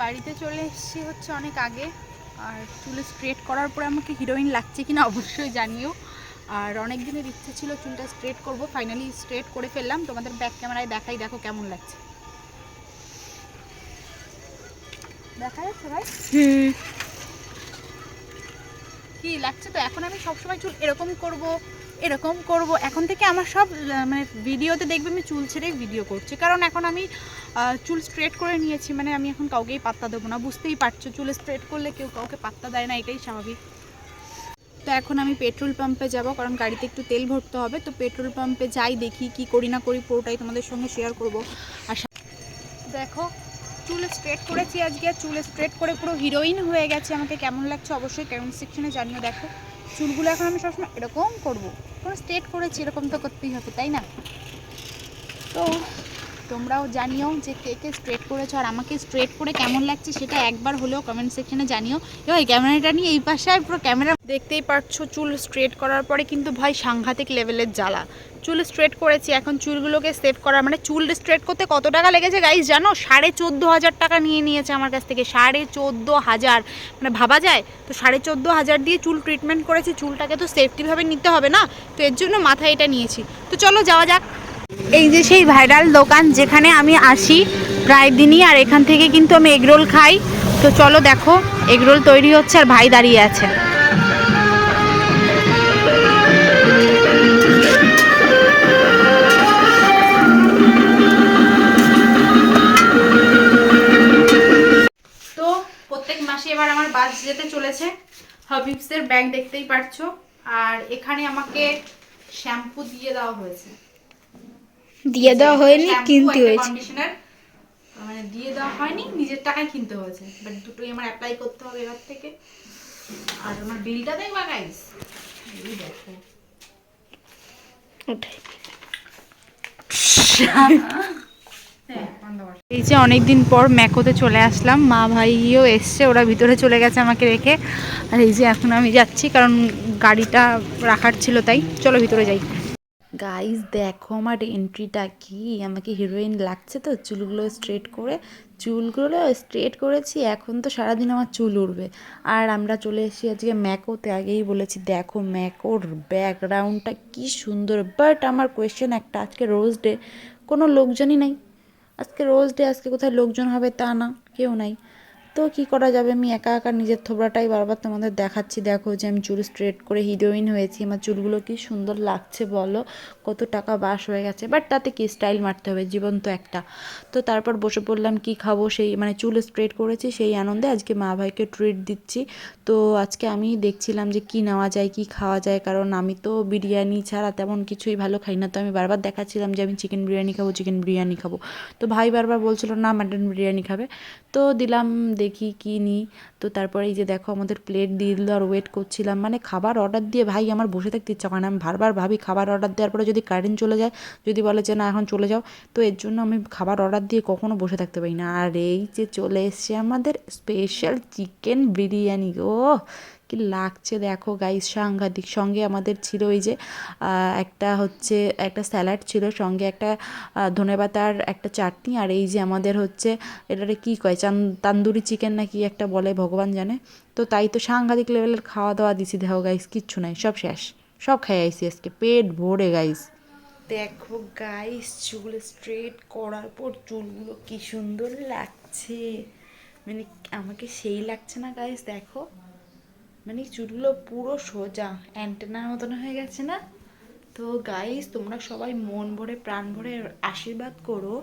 বাড়িতে চলে এসেছি হচ্ছে অনেক আগে। আর চুলে স্ট্রেট করার পরে আমাকে হিরোইন লাগছে কিনা অবশ্যই জানিও। আর অনেক দিনের ইচ্ছে ছিল চুলটা স্ট্রেট করব ফাইনালি স্ট্রেট করে ফেললাম। তোমাদের ব্যাক ক্যামেরায় দেখাই দেখো কেমন লাগছে। দেখা যাচ্ছে ভাই কি লাগছে তো? এখন আমি সবসময় চুল এরকম করব। এরকম করব। এখন থেকে আমার সব মানে ভিডিওতে দেখবে আমি চুল ছেড়েই ভিডিও করছি। কারণ এখন আমি চুল স্ট্রেট করে নিয়েছি। মানে আমি এখন কাউকেই পাত্তা দেবো না। বুঝতেই পারছ, চুল স্ট্রেট করলে কেউ কাউকে পাত্তা দেয় না, এটাই স্বাভাবিক। তো এখন আমি পেট্রোল পাম্পে যাব, কারণ গাড়িতে একটু তেল ভরতে হবে। তো পেট্রোল পাম্পে যাই, দেখি কি করি না করি, পুরোটাই তোমাদের সঙ্গে শেয়ার করব। আর দেখো, চুল স্ট্রেট করেছি আজকে। চুল স্ট্রেট করে পুরো হিরোইন হয়ে গেছে। আমাকে কেমন লাগছে অবশ্যই কমেন্ট সেকশনে জানিও দেখো। চুলগুলো এখন আমি সবসময় এরকম করব। কোনো স্ট্রেট করেছি, এরকম তো করতেই হবে, তাই না? তো তোমরাও জানিও যে কে কে স্ট্রেট করেছ আর আমাকে স্ট্রেট করে কেমন লাগছে সেটা একবার হলেও কমেন্ট সেকশনে জানিও। এবার ক্যামেরাটা নিয়ে এই পাশে পুরো ক্যামেরা দেখতেই পারছ, চুল স্ট্রেট করার পরে কিন্তু ভাই সাংঘাতিক লেভেলের জ্বালা। চুল স্ট্রেট করেছি, এখন চুলগুলোকে সেভ করা মানে চুল স্ট্রেট করতে কত টাকা লেগেছে গাইস জানো? সাড়ে চোদ্দ হাজার টাকা নিয়ে নিয়েছে আমার কাছ থেকে, সাড়ে চোদ্দ হাজার। মানে ভাবা যায়? তো সাড়ে চোদ্দ হাজার দিয়ে চুল ট্রিটমেন্ট করেছি, চুলটাকে তো সেফটিভাবে নিতে হবে না? তো এর জন্য মাথায় এটা নিয়েছি। তো চলো যাওয়া যাক। এই যে সেই ভাইরাল দোকান যেখানে আমি আসি প্রায় দিনই আর এখান থেকে কিন্তু আমি এগরোল খাই। তো চলো দেখো এগরোল তৈরি হচ্ছে আর ভাই দাঁড়িয়ে আছে। তো প্রত্যেক মাসে এবার আমার বাস যেতে চলেছে। হাবিবসের ব্যাগ দেখতেই পারছ। আর এখানে আমাকে শ্যাম্পু দিয়ে দেওয়া হয়েছে। দিয়ে দেওয়া হয়নি কিনতে হয়েছে। মানে দিয়ে দেওয়া হয়নি নিজের টাকায় কিনতে হয়েছে। বাট দুটোই আমার অ্যাপ্লাই করতে হবে এবার থেকে। আর আমার বিলটা দেখবা গাইস এই দেখো। হ্যাঁ, এই যে অনেকদিন পর ম্যাকোতে চলে আসলাম মা ভাইও এসছে ওরা ভিতরে চলে গেছে আমাকে রেখে। আর এই যে এখন আমি যাচ্ছি কারণ গাড়িটা রাখার ছিল তাই। চলো ভিতরে যাই। গাইস দেখো আমার এন্ট্রিটা কি? আমাকে হিরোইন লাগছে তো, চুলগুলো স্ট্রেট করে, চুলগুলো স্ট্রেট করেছি, এখন তো সারাদিন আমার চুল উঠবে আর আমরা চলে এসেছি আজকে ম্যাকোতে, আগেই বলেছি, দেখো ম্যাকোর ব্যাকগ্রাউন্ডটা কি সুন্দর। বাট আমার কোয়েশ্চেন একটা, আজকে রোজ ডে কোনো লোকজনই নাই। আজকে রোজ ডে আজকে কোথায় লোকজন হবে তা না, কেউ নাই। তো কি করা যাবে? আমি একা একা নিজের থোবড়াটাই বারবার তোমাদের দেখাচ্ছি। দেখো যে আমি চুল স্ট্রেট করে হিরোইন হয়েছি। আমার চুলগুলো কি সুন্দর লাগছে বলো? কত টাকা বাস হয়ে গেছে। বাট তাতে কি? স্টাইল মারতে হবে জীবন তো একটা। তো তারপর বসে পড়লাম, কি খাব? সেই মানে চুল স্ট্রেট করেছি, সেই আনন্দে আজকে মা ভাইকে ট্রিট দিচ্ছি। তো আজকে আমি দেখছিলাম যে কি নেওয়া যায়, কি খাওয়া যায়। কারণ আমি তো বিরিয়ানি ছাড়া তেমন কিছুই ভালো খাই না। তো আমি বারবার দেখাচ্ছিলাম যে আমি চিকেন বিরিয়ানি খাব চিকেন বিরিয়ানি খাব। তো ভাই বারবার বলছিল, না মাটন বিরিয়ানি খাবে। তো দিলাম দেখি কি নিই। তো তারপরে এই যে দেখো আমাদের প্লেট দিয়ে দিল আর ওয়েট করছিলাম। মানে খাবার অর্ডার দিয়ে ভাই আমার বসে থাকতে ইচ্ছা করে না। আমি বারবার ভাবি খাবার অর্ডার দেওয়ার পরে যদি কারেন্ট চলে যায়, যদি বলে যে না এখন চলে যাও, তো এর জন্য আমি খাবার অর্ডার দিয়ে কখনো বসে থাকতে পারি না। আর এই যে চলে এসছে আমাদের স্পেশাল চিকেন বিরিয়ানি ও কি লাগছে? দেখো গাইস সাংঘাতিক। সঙ্গে আমাদের ছিল ওই যে একটা হচ্ছে, একটা স্যালাড ছিল, সঙ্গে একটা ধনেপাতার একটা চাটনি, আর এই যে আমাদের হচ্ছে, এটারে কি কয়, চান, তান্দুরি চিকেন না কি একটা বলে, ভগবান জানে। তো তাই তো সাংঘাতিক লেভেলের খাওয়া দাওয়া দিছি, দেখো গাইস কিচ্ছু নাই, সব শেষ। সব খাই আইসি আজকে, পেট ভরে গাইস দেখো গাইস চুল স্ট্রেট করার পর চুলগুলো কি সুন্দর লাগছে। মানে আমাকে সেই লাগছে না গাইস দেখো। মানে চুলগুলো পুরো সোজা অ্যান্টেনার মতন হয়ে গেছে না? তো গাইস তোমরা সবাই মন ভরে, প্রাণ ভরে আশীর্বাদ করো,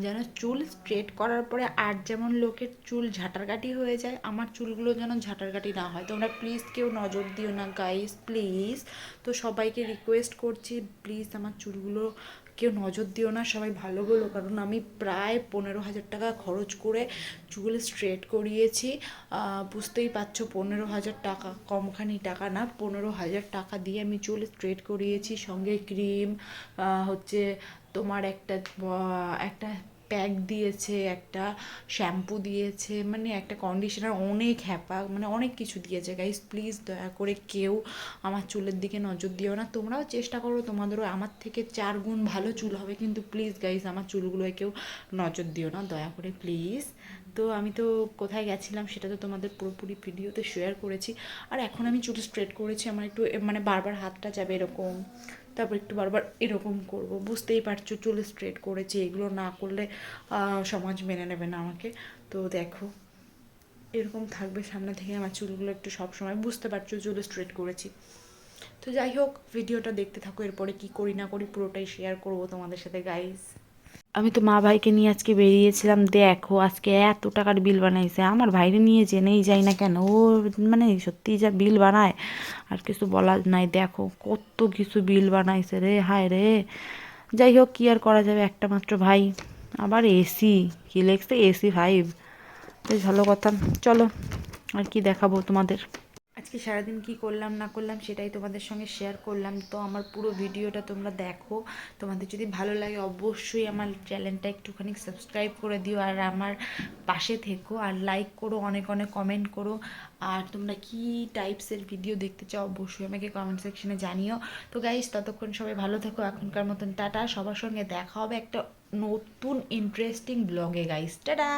যেন চুল স্ট্রেট করার পরে আর যেমন লোকের চুল ঝাঁটারকাটি হয়ে যায়, আমার চুলগুলো যেন ঝাঁটারকাটি না হয়। তোমরা প্লিজ কেউ নজর দিও না গাইস প্লিজ তো সবাইকে রিকোয়েস্ট করছি প্লিজ আমার চুলগুলো কেউ নজর দিও না, সবাই ভালো বলো। কারণ আমি প্রায় পনেরো হাজার টাকা খরচ করে চুল স্ট্রেট করিয়েছি। বুঝতেই পারছ, পনেরো হাজার টাকা, কমখানি টাকা না, পনেরো হাজার টাকা দিয়ে আমি চুল স্ট্রেট করিয়েছি। সঙ্গে ক্রিম হচ্ছে তোমার একটা একটা প্যাক দিয়েছে, একটা শ্যাম্পু দিয়েছে মানে একটা কন্ডিশনার অনেক হ্যাপা মানে অনেক কিছু দিয়েছে। গাইস প্লিজ দয়া করে কেউ আমার চুলের দিকে নজর দিও না। তোমরাও চেষ্টা করো, তোমাদেরও আমার থেকে চার গুণ ভালো চুল হবে, কিন্তু প্লিজ গাইস আমার চুলগুলোয় কেউ নজর দিও না। দয়া করে প্লিজ তো আমি তো কোথায় গেছিলাম সেটা তো তোমাদের পুরোপুরি ভিডিওতে শেয়ার করেছি। আর এখন আমি চুল স্ট্রেট করেছি, আমার একটু মানে বারবার হাতটা যাবে এরকম। তারপর একটু বারবার এরকম করব। বুঝতেই পারছ, চুল স্ট্রেট করেছি, এগুলো না করলে সমাজ মেনে নেবে না আমাকে। তো দেখো, এরকম থাকবে সামনে থেকে আমার চুলগুলো একটু সব সময় বুঝতে পারছ, চুল স্ট্রেট করেছি। তো যাই হোক, ভিডিওটা দেখতে থাকো, এরপরে কি করি না করি পুরোটাই শেয়ার করব তোমাদের সাথে গাইস আমি তো মা ভাইকে নিয়ে আজকে বেরিয়েছিলাম, দেখো আজকে এত টাকার বিল বানাইছে। আমার ভাইরে নিয়ে জেনেই যাই না কেন, ও মানে সত্যি যা বিল বানায়, আর কিছু বলার নাই। দেখো কত কিছু বিল বানাইছে রে, হায় রে। যাই হোক, কি আর করা যাবে একটা মাত্র ভাই। আবার এসি কি লেগছে এসি ফাইভ বেশ ভালো কথা। চলো, আর কি দেখাবো তোমাদের। আজকে সারাদিন কি করলাম, না করলাম সেটাই তোমাদের সঙ্গে শেয়ার করলাম। তো আমার পুরো ভিডিওটা তোমরা দেখো। তোমাদের যদি ভালো লাগে অবশ্যই আমার চ্যানেলটা একটুখানি সাবস্ক্রাইব করে দিও আর আমার পাশে থেকো আর লাইক করো, অনেক অনেক কমেন্ট করো। আর তোমরা কি টাইপসের ভিডিও দেখতে চাও অবশ্যই আমাকে কমেন্ট সেকশনে জানিও। তো গাইস ততক্ষণ সবাই ভালো থেকো। এখনকার মতন টাটা। সবার সঙ্গে দেখা হবে একটা নতুন ইন্টারেস্টিং ব্লগে গাইস টাটা